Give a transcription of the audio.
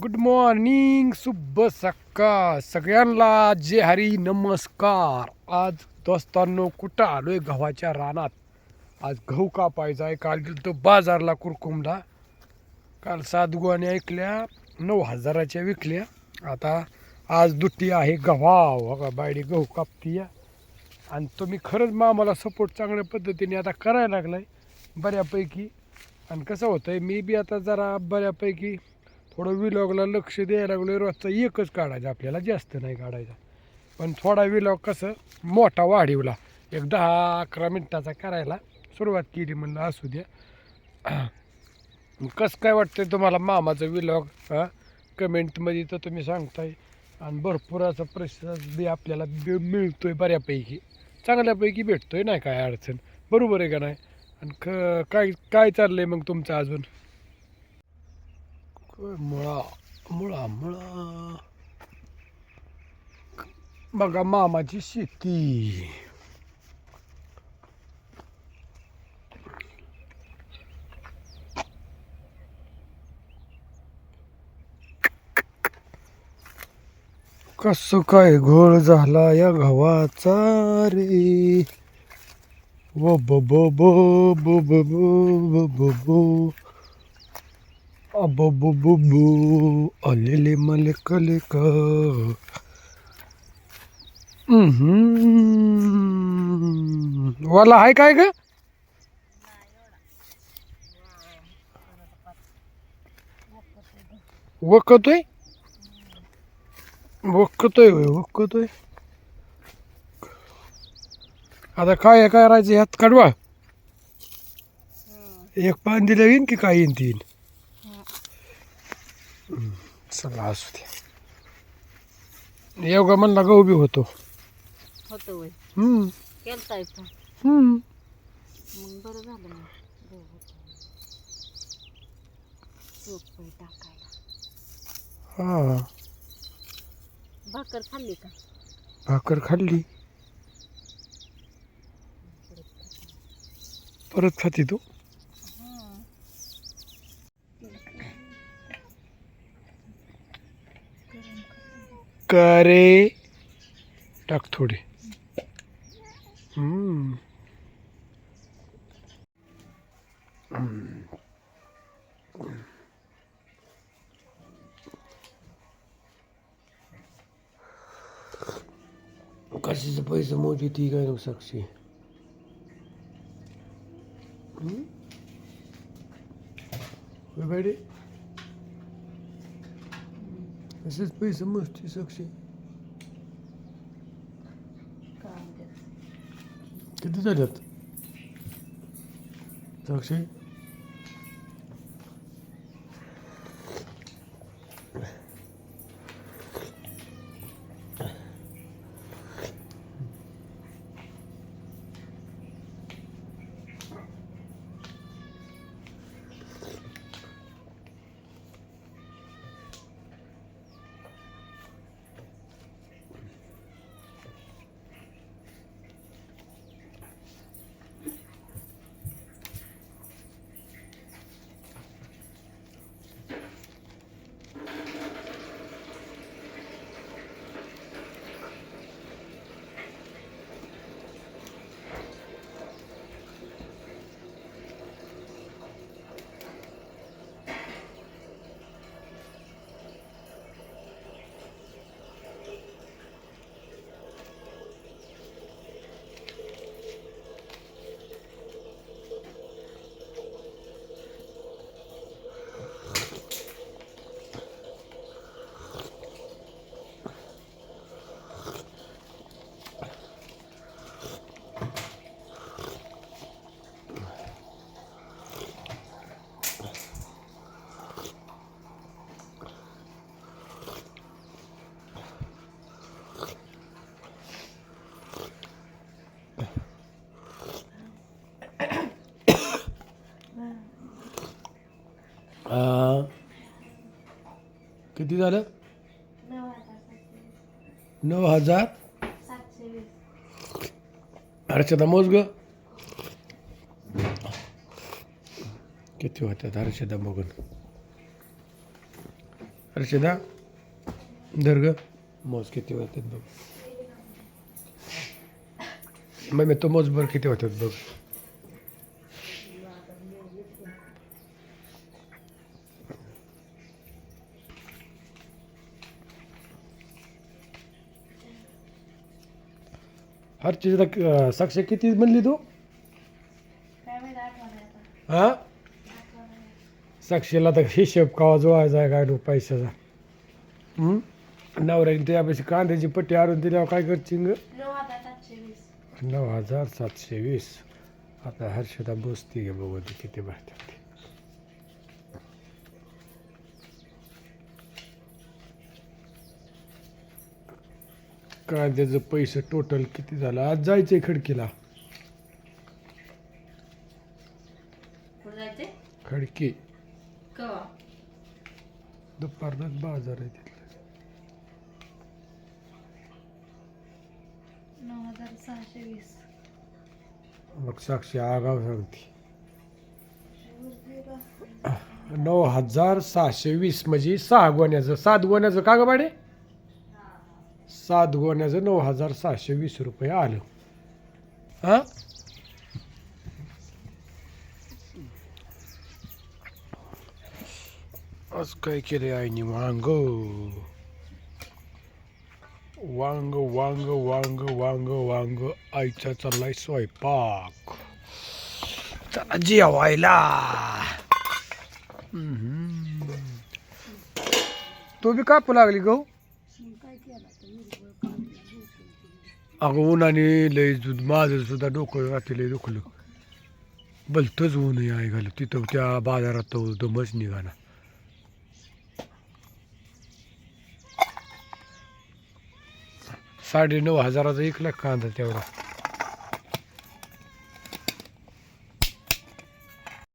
Good morning शुभ सकाळ. सगळ्यांना जे हरी नमस्कार. आज दोस्तांनो कुठं आलोय गव्हाच्या रानात? आज गहू कापायचा आहे. काल गेलो तो बाजारला कुरकुमला. काल सातगुवाने ऐकल्या नऊ हजाराच्या विकल्या. आता आज दुट्टी आहे गव्हा. का बायडी गहू कापतीय. आणि तुम्ही खरंच मामाला सपोर्ट चांगल्या पद्धतीने आता करायला लागला आहे बऱ्यापैकी. आणि कसं होतं आहे मी बी आता जरा बऱ्यापैकी थोडं विलॉगला लक्ष द्यायला लागलो रोजचा एकच काढायचा आपल्याला जास्त नाही काढायचा. पण थोडा विलॉग कसं मोठा वाढीवला. एक दहा अकरा मिनटाचा करायला सुरुवात केली म्हणलं असू द्या कसं काय वाटतं तुम्हाला मामाचं विलॉग हां कमेंटमध्ये तर तुम्ही सांगताय. आणि भरपूर असा प्रतिसाद बी आपल्याला मिळतो आहे बऱ्यापैकी. चांगल्यापैकी भेटतो आहे नाही काय अडचण. बरोबर आहे का नाही? आणि क काय काय चाललं आहे मग तुमचं अजून? मुळा मुळा मुळा. बघा मामाची शेती. कसं काय घोळ झाला या गव्हाचा रे? व ब ब ब ब ब ब. ब ब अबो बो बो बो अलेले मले कले का वाला आहे काय ग? वकतोय वकतोय होय वकतोय आता काय काय राहायचं ह्यात काढवा एक पान दिलं येईन की काय येईन तीन? चला असू दे. योगा म्हणला गहू बी होतो. होतं हम्म, हम्म. मग बरं झालं मग. गहू होतं. सोपं आहे टाकायला. हा. भाकर खाल्ली का? भाकर खाल्ली. परत खाती तू. करे। टाक थोडे. कशाचं पैसे मोजी ती काय नको साक्षी? हम्म? तसेच पैसे मस्ती साक्षी किती झाल्यात साक्षी किती झालं? नऊ हजार. हर्षदा मोज ग. किती होत्यात हर्षदा बघून अर्चना दर्ग मोज किती होतात बघ. मग मी तो मोजभर किती होतात बघ. हर चीजला साक्ष किती म्हणली तू? हा? साक्षीला तर हिशेब कावा जोवायचा आहे काय नो पैशाचा? नवऱ्याने त्यापेक्षा कांद्याची पट्टी आणून दिल्यावर काय करशील ग? नऊ हजार सातशे वीस. आता हर्षदा बसती घे बघू किती भरतात कांद्याचं पैसे टोटल किती झालं? आज जायचंय खडकीला. खडकी. दुपारनंच बाजार आहे तिथला. नऊ हजार सहाशे वीस. मग साक्षी आगाव सांगते. नऊ हजार सहाशे वीस म्हणजे सहा गोण्याचं. सात गोण्याचं का ग सात गोण्याचं नऊ हजार सहाशे वीस रुपये आलं. हां? आज काय केले आईने? वांग. वांग वांग वांग वांग वांग. आईचा चाललाय स्वयंपाक. चला जेवायला. तो बी कापू लागली गहू अगं उन्हाने लय दूध माझं सुद्धा डोकं रात्री लय दुखलं भलतंच ऊन आहे घाल तिथं त्या बाजारात तो दमच निघाला साडे नऊ हजाराचा एक लाख कांदा तेवढा